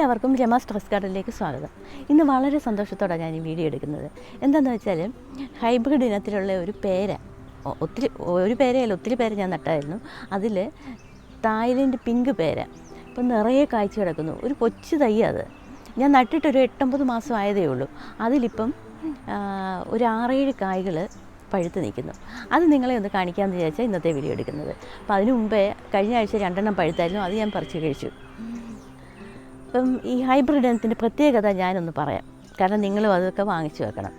എല്ലാവർക്കും രമ സ്ട്രെസ് ഗാർഡനിലേക്ക് സ്വാഗതം. ഇന്ന് വളരെ സന്തോഷത്തോടെ ഞാൻ ഈ വീഡിയോ എടുക്കുന്നത്. എന്താണെന്ന് വെച്ചാൽ ഹൈബ്രിഡ് ഇനത്തിലുള്ള ഒരു പേര ഒത്തിരി ഒരു പേരയല്ല ഒത്തിരി പേര് ഞാൻ നട്ടായിരുന്നു. അതിൽ തായ്ലൻഡ് പിങ്ക് പേര. ഇപ്പം നിറയെ കാഴ്ച കിടക്കുന്നു. ഒരു കൊച്ചു തൈ അത്. ഞാൻ നട്ടിട്ടൊരു എട്ടൊമ്പത് മാസം ആയതേ ഉള്ളൂ. അതിലിപ്പം ഒരു ആറേഴ് കായ്കൾ പഴുത്ത് നിൽക്കുന്നു. അത് നിങ്ങളെ ഒന്ന് കാണിക്കാമെന്ന് വിചാരിച്ചാൽ ഇന്നത്തെ വീഡിയോ എടുക്കുന്നത്. അപ്പോൾ അതിനു മുമ്പേ കഴിഞ്ഞ ആഴ്ച രണ്ടെണ്ണം പഴുത്തായിരുന്നു. അത് ഞാൻ പറിച്ചു കഴിച്ചു. ഇപ്പം ഈ ഹൈബ്രിഡ് ഇനത്തിന്റെ പ്രത്യേകത ഞാനൊന്ന് പറയാം. കാരണം നിങ്ങളും അതൊക്കെ വാങ്ങിച്ചു വെക്കണം.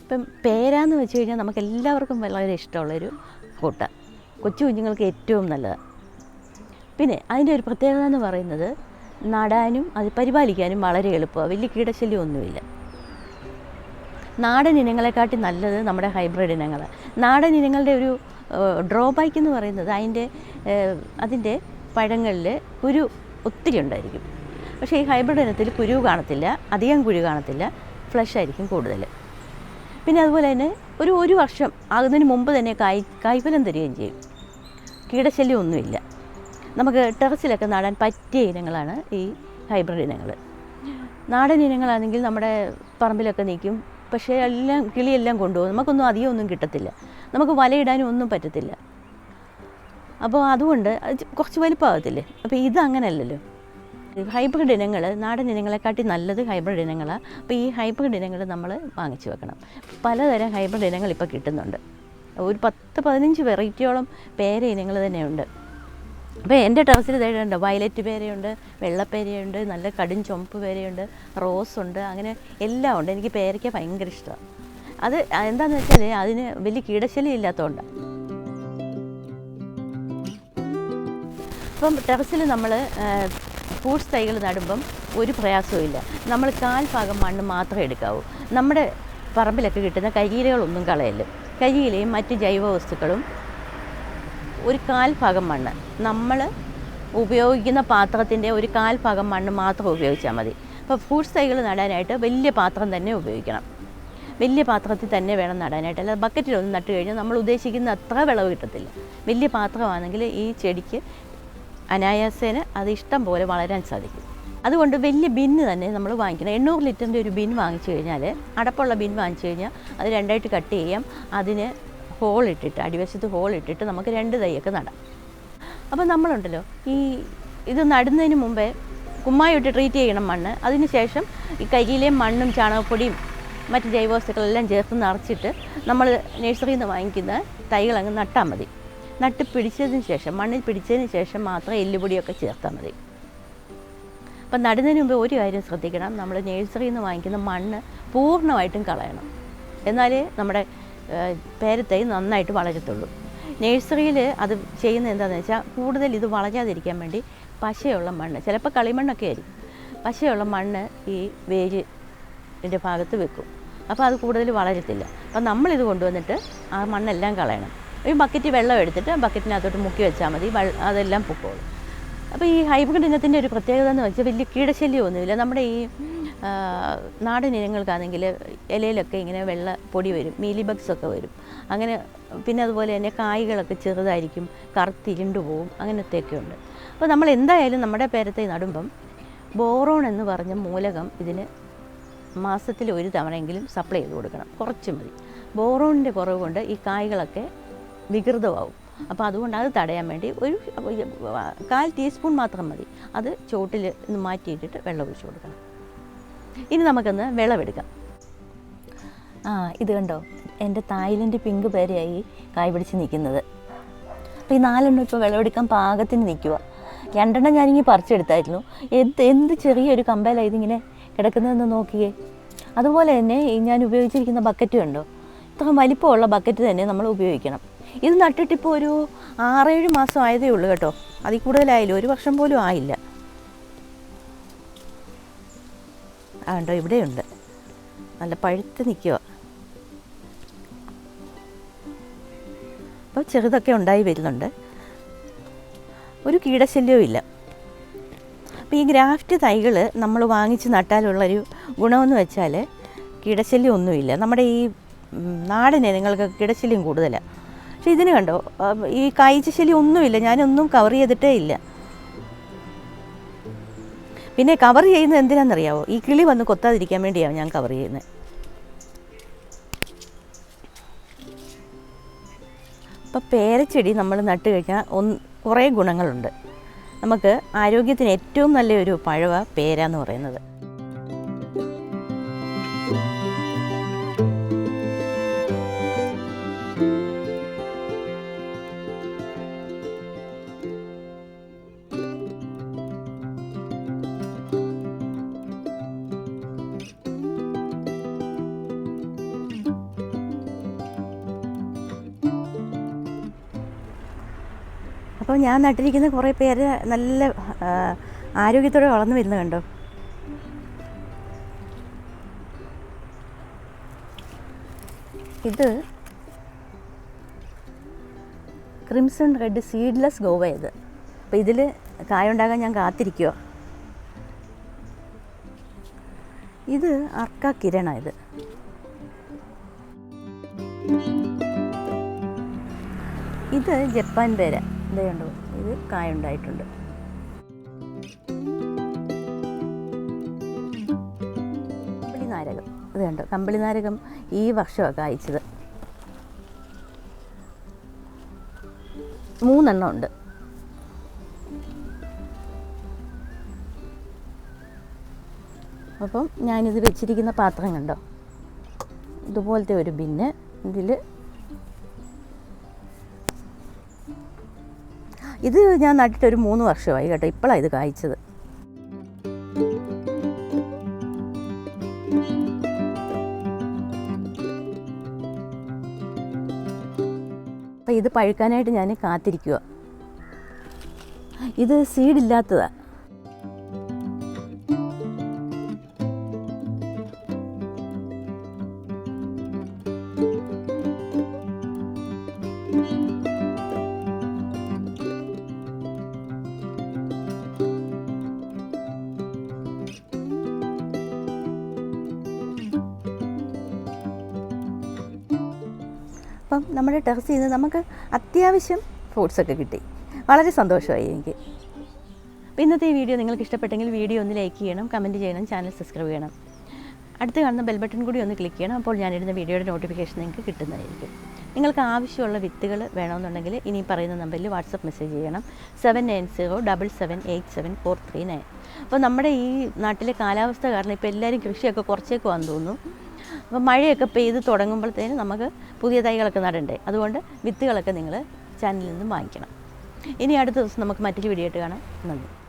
ഇപ്പം പേരാന്ന് വെച്ച് കഴിഞ്ഞാൽ നമുക്ക് എല്ലാവർക്കും വളരെ ഇഷ്ടമുള്ളൊരു കൂട്ട. കൊച്ചു കുഞ്ഞുങ്ങൾക്ക് ഏറ്റവും നല്ലത്. പിന്നെ അതിന്റെ ഒരു പ്രത്യേകത എന്ന് പറയുന്നത് നടാനും അത് പരിപാലിക്കാനും വളരെ എളുപ്പമാണ് വലിയ കീടശല്യം ഒന്നുമില്ല നാടൻ ഇനങ്ങളെക്കാട്ടി നല്ലത് നമ്മുടെ ഹൈബ്രിഡ് ഇനങ്ങൾ നാടൻ ഇനങ്ങളുടെ ഒരു ഡ്രോബാക്ക് എന്ന് പറയുന്നത് അതിന്റെ അതിന്റെ പഴങ്ങളിൽ ഒരു ഒത്തിരി ഉണ്ടായിരിക്കും. പക്ഷേ ഈ ഹൈബ്രിഡ് ഇനത്തിൽ കുരു കാണത്തില്ല അധികം കുരു കാണത്തില്ല ഫ്ലഷ് ആയിരിക്കും കൂടുതൽ. പിന്നെ അതുപോലെ തന്നെ ഒരു ഒരു വർഷം ആകുന്നതിന് മുമ്പ് തന്നെ കായ് കായ്ഫലം തരികയും ചെയ്യും. കീടശല്യം ഒന്നുമില്ല. നമുക്ക് ടെറസിലൊക്കെ നാടാൻ പറ്റിയ ഇനങ്ങളാണ് ഈ ഹൈബ്രിഡ് ഇനങ്ങൾ. നാടൻ ഇനങ്ങളാണെങ്കിൽ നമ്മുടെ പറമ്പിലൊക്കെ നീക്കും പക്ഷേ എല്ലാം കിളിയെല്ലാം കൊണ്ടുപോകും. നമുക്കൊന്നും അധികം ഒന്നും കിട്ടത്തില്ല. നമുക്ക് വലയിടാനും ഒന്നും പറ്റത്തില്ല. അപ്പോൾ അതുകൊണ്ട് അത് കുറച്ച് വലിപ്പമാകത്തില്ലേ അപ്പോൾ ഇത് അങ്ങനെയല്ലല്ലോ. ഹൈബ്രിഡ് ഇനങ്ങൾ നാടൻ ഇനങ്ങളെക്കാട്ടി നല്ലത് ഹൈബ്രിഡ് ഇനങ്ങളാണ് അപ്പോൾ ഈ ഹൈബ്രിഡ് ഇനങ്ങൾ നമ്മൾ വാങ്ങിച്ചു വെക്കണം. പലതരം ഹൈബ്രിഡ് ഇനങ്ങൾ ഇപ്പോൾ കിട്ടുന്നുണ്ട്. ഒരു പത്ത് പതിനഞ്ച് വെറൈറ്റിയോളം പേര ഇനങ്ങൾ തന്നെയുണ്ട്. അപ്പോൾ എന്റെ ടെറസിൽ തേടുണ്ട് വയലറ്റ് പേരയുണ്ട് വെള്ളപ്പേരയുണ്ട് നല്ല കടും ചുമപ്പ് പേരയുണ്ട് റോസ് ഉണ്ട് അങ്ങനെ എല്ലാം ഉണ്ട്. എനിക്ക് പേരയ്ക്ക ഭയങ്കര ഇഷ്ടമാണ് അത് എന്താണെന്ന് വെച്ചാൽ അതിന് വലിയ കീടശല്യം ഇല്ലാത്തതുകൊണ്ടാണ് അപ്പം ടെറസിൽ നമ്മൾ ഫ്രൂട്ട്സ് തൈകൾ നടുമ്പം ഒരു പ്രയാസവും ഇല്ല. നമ്മൾ കാൽ ഭാഗം മണ്ണ് മാത്രമേ എടുക്കാവൂ. നമ്മുടെ പറമ്പിലൊക്കെ കിട്ടുന്ന കരിയിലകളൊന്നും കളയല്ല. കരിയിലയും മറ്റ് ജൈവ വസ്തുക്കളും ഒരു കാൽ ഭാഗം മണ്ണ്. നമ്മൾ ഉപയോഗിക്കുന്ന പാത്രത്തിന്റെ ഒരു കാൽ ഭാഗം മണ്ണ് മാത്രം ഉപയോഗിച്ചാൽ മതി. അപ്പോൾ ഫ്രൂട്ട്സ് തൈകൾ നടാനായിട്ട് വലിയ പാത്രം തന്നെ ഉപയോഗിക്കണം. വലിയ പാത്രത്തിൽ തന്നെ വേണം നടാനായിട്ട്. അല്ലാതെ ബക്കറ്റിലൊന്നും നട്ട് കഴിഞ്ഞാൽ നമ്മൾ ഉദ്ദേശിക്കുന്ന അത്ര വിളവ് കിട്ടത്തില്ല. വലിയ പാത്രമാണെങ്കിൽ ഈ ചെടിക്ക് അനായാസേന അത് ഇഷ്ടം പോലെ വളരാൻ സാധിക്കും. അതുകൊണ്ട് വലിയ ബിന്ന് തന്നെ നമ്മൾ വാങ്ങിക്കണം. എണ്ണൂറ് ലിറ്ററിന്റെ ഒരു ബിൻ വാങ്ങിച്ചു കഴിഞ്ഞാൽ അടപ്പുള്ള ബിൻ വാങ്ങിച്ചു കഴിഞ്ഞാൽ അത് രണ്ടായിട്ട് കട്ട് ചെയ്യാം. അതിന് ഹോൾ ഇട്ടിട്ട് അടിവശത്ത് ഹോൾ ഇട്ടിട്ട് നമുക്ക് രണ്ട് തൈയൊക്കെ നടാം. അപ്പോൾ നമ്മളുണ്ടല്ലോ ഈ ഇത് നടുന്നതിന് മുമ്പേ കുമ്മായിട്ട് ട്രീറ്റ് ചെയ്യണം മണ്ണ്. അതിന് ശേഷം ഈ കരിയിലെയും മണ്ണും ചാണകപ്പൊടിയും മറ്റ് ജൈവവസ്തുക്കളെല്ലാം ചേർത്ത് നിറച്ചിട്ട് നമ്മൾ നഴ്സറിയിൽ നിന്ന് വാങ്ങിക്കുന്ന തൈകൾ അങ്ങ് നട്ടാൽ മതി. നട്ട് പിടിച്ചതിന് ശേഷം മണ്ണിൽ പിടിച്ചതിന് ശേഷം മാത്രം എല്ലുപൊടിയൊക്കെ ചേർത്താൽ മതി. അപ്പം നടുന്നതിന് മുമ്പ് ഒരു കാര്യം ശ്രദ്ധിക്കണം. നമ്മൾ നേഴ്സറിയിൽ നിന്ന് വാങ്ങിക്കുന്ന മണ്ണ് പൂർണമായിട്ടും കളയണം. എന്നാലേ നമ്മുടെ പേരത്തൈ നന്നായിട്ട് വളരത്തുള്ളൂ. നേഴ്സറിയിൽ അത് ചെയ്യുന്ന എന്താണെന്ന് വെച്ചാൽ കൂടുതൽ ഇത് വളരാതിരിക്കാൻ വേണ്ടി പശയുള്ള മണ്ണ് ചിലപ്പോൾ കളിമണ്ണൊക്കെ ആയിരിക്കും. പശയുള്ള മണ്ണ് ഈ വേരിന്റെ ഭാഗത്ത് വെക്കും. അപ്പോൾ അത് കൂടുതൽ വളരത്തില്ല. അപ്പം നമ്മളിത് കൊണ്ടുവന്നിട്ട് ആ മണ്ണെല്ലാം കളയണം. ഒരു ബക്കറ്റ് വെള്ളം എടുത്തിട്ട് ബക്കറ്റിനകത്തോട്ട് മുക്കി വെച്ചാൽ മതി. അതെല്ലാം പൊക്കോളും. അപ്പോൾ ഈ ഹൈബ്രിഡ് ഇനത്തിന്റെ ഒരു പ്രത്യേകത എന്ന് വെച്ചാൽ വലിയ കീടശല്യമൊന്നുമില്ല. നമ്മുടെ ഈ നാടൻ ഇനങ്ങൾക്കാണെങ്കിൽ ഇലയിലൊക്കെ ഇങ്ങനെ വെള്ള പൊടി വരും. മീലി ബഗ്സൊക്കെ വരും. അങ്ങനെ പിന്നെ അതുപോലെ തന്നെ കായ്കളൊക്കെ ചെറുതായിരിക്കും. കറുത്തിരുണ്ടു പോവും. അങ്ങനത്തെയൊക്കെ ഉണ്ട്. അപ്പോൾ നമ്മൾ എന്തായാലും നമ്മുടെ പേരത്തെ നടുമ്പം ബോറോൺ എന്ന് പറഞ്ഞ മൂലകം ഇതിന് മാസത്തിൽ ഒരു തവണയെങ്കിലും സപ്ലൈ ചെയ്ത് കൊടുക്കണം. കുറച്ച് മതി. ബോറോണിന്റെ കുറവ് കൊണ്ട് ഈ കായ്കളൊക്കെ വികൃതമാവും. അപ്പോൾ അതുകൊണ്ട് അത് തടയാൻ വേണ്ടി ഒരു കാൽ ടീസ്പൂൺ മാത്രം മതി. അത് ചോട്ടിൽ നിന്ന് മാറ്റിയിട്ടിട്ട് വെള്ളം ഒഴിച്ചു കൊടുക്കണം. ഇനി നമുക്കൊന്ന് വിളവെടുക്കാം. ആ ഇത് കണ്ടോ? എന്റെ തായിലിന്റെ പിങ്ക് പേരയായി കായ് പിടിച്ച് നിൽക്കുന്നത്. അപ്പോൾ ഈ നാലെണ്ണം ഇപ്പോൾ വിളവെടുക്കാൻ പാകത്തിന് നിൽക്കുക രണ്ടെണ്ണം ഞാനിങ്ങനെ പറിച്ചെടുത്തായിരുന്നു. എന്ത് എന്ത് ചെറിയൊരു കമ്പയിലാണ് ഇതിങ്ങനെ കിടക്കുന്നതെന്ന് നോക്കിയേ. അതുപോലെ തന്നെ ഞാൻ ഉപയോഗിച്ചിരിക്കുന്ന ബക്കറ്റ് കണ്ടോ? ഇത്ര വലിപ്പമുള്ള ബക്കറ്റ് തന്നെ നമ്മൾ ഉപയോഗിക്കണം. ഇത് നട്ടിട്ടിപ്പോൾ ഒരു ആറേഴ് മാസം ആയതേ ഉള്ളൂ കേട്ടോ. അതിൽ കൂടുതലായില്ല. ഒരു വർഷം പോലും ആയില്ല. ആ ഉണ്ടോ ഇവിടെയുണ്ട്. നല്ല പഴുത്ത് നിൽക്കുക അപ്പോൾ ചെറുതൊക്കെ ഉണ്ടായി വരുന്നുണ്ട്. ഒരു കീടശല്യവും ഇല്ല. അപ്പോൾ ഈ ഗ്രാഫ്റ്റ് തൈകൾ നമ്മൾ വാങ്ങിച്ച് നട്ടാലുള്ളൊരു ഗുണമെന്ന് വെച്ചാൽ കീടശല്യം ഒന്നുമില്ല. നമ്മുടെ ഈ നാടിനെ നിങ്ങൾക്ക് കീടശല്യം കൂടുതലാണ് പക്ഷേ ഇതിന് കണ്ടോ ഈ കായ്ച്ച ശല്യം ഒന്നുമില്ല. ഞാനൊന്നും കവർ ചെയ്തിട്ടേ ഇല്ല. പിന്നെ കവർ ചെയ്യുന്നത് എന്തിനാണെന്നറിയാവോ? ഈ കിളി വന്ന് കൊത്താതിരിക്കാൻ വേണ്ടിയാണ് ഞാൻ കവർ ചെയ്യുന്നത്. അപ്പോൾ പേരച്ചെടി നമ്മൾ നട്ട് കഴിഞ്ഞാൽ ഒന്ന് കുറേ ഗുണങ്ങളുണ്ട്. നമുക്ക് ആരോഗ്യത്തിന് ഏറ്റവും നല്ലൊരു പഴവ പേര എന്ന് പറയുന്നത്. അപ്പോൾ ഞാൻ നട്ടിരിക്കുന്ന കുറേ പേര് നല്ല ആരോഗ്യത്തോടെ വളർന്നു വരുന്നത് കണ്ടോ? ഇത് ക്രിംസൺ റെഡ് സീഡ്ലെസ് ഗോവ ഇത്. അപ്പോൾ ഇതിൽ കായുണ്ടാകാൻ ഞാൻ കാത്തിരിക്കുക ഇത് അർക്ക കിരണ ഇത്. ഇത് ജപ്പാൻ പേര. ഇതേ ഇത് ഇത് കായുണ്ടായിട്ടുണ്ട്. കമ്പിളി നാരകം. ഇത് കണ്ടോ കമ്പിളി നാരകം ഈ വർഷമാണ് കായ്ച്ചത്. മൂന്നെണ്ണം ഉണ്ട്. അപ്പം ഞാനിത് വെച്ചിരിക്കുന്ന പാത്രം കണ്ടോ ഇതുപോലത്തെ ഒരു ബിന്ന് ഇതിൽ ഇത് ഞാൻ നട്ടിട്ട് ഒരു മൂന്ന് വർഷമായി കേട്ടോ. ഇപ്പോഴാണ് ഇത് കായ്ച്ചത്. അപ്പം ഇത് പഴുക്കാനായിട്ട് ഞാൻ കാത്തിരിക്കുക ഇത് സീഡില്ലാത്തതാണ് അപ്പം നമ്മുടെ ടെറസിൽ നിന്ന് നമുക്ക് അത്യാവശ്യം ഫ്രൂട്ട്സൊക്കെ കിട്ടി. വളരെ സന്തോഷമായി എനിക്ക്. അപ്പോൾ ഇന്നത്തെ ഈ വീഡിയോ നിങ്ങൾക്ക് ഇഷ്ടപ്പെട്ടെങ്കിൽ വീഡിയോ ഒന്ന് ലൈക്ക് ചെയ്യണം കമന്റ് ചെയ്യണം ചാനൽ സബ്സ്ക്രൈബ് ചെയ്യണം. അടുത്ത് കാണുന്ന ബെൽ ബട്ടൺ കൂടി ഒന്ന് ക്ലിക്ക് ചെയ്യണം അപ്പോൾ ഞാനിടുന്ന വീഡിയോയുടെ നോട്ടിഫിക്കേഷൻ നിങ്ങൾക്ക് കിട്ടുന്നതായിരിക്കും. നിങ്ങൾക്ക് ആവശ്യമുള്ള വിത്തുകൾ വേണമെന്നുണ്ടെങ്കിൽ ഇനി പറയുന്ന നമ്പറിൽ വാട്സപ്പ് മെസ്സേജ് ചെയ്യണം. Seven nine zero double seven eight seven four three nine അപ്പോൾ നമ്മുടെ ഈ നാട്ടിലെ കാലാവസ്ഥ കാരണം ഇപ്പോൾ എല്ലാവരും കൃഷിയൊക്കെ കുറച്ചേക്കുവാന്ന് തോന്നുന്നു. അപ്പോൾ മഴയൊക്കെ പെയ്ത് തുടങ്ങുമ്പോഴത്തേനും നമുക്ക് പുതിയ തൈകളൊക്കെ നടണ്ടേ. അതുകൊണ്ട് വിത്തുകളൊക്കെ നിങ്ങൾ ചാനലിൽ നിന്ന് വാങ്ങിക്കണം. ഇനി അടുത്ത ദിവസം നമുക്ക് മറ്റൊരു വീഡിയോ ആയിട്ട് കാണാം. നന്ദി.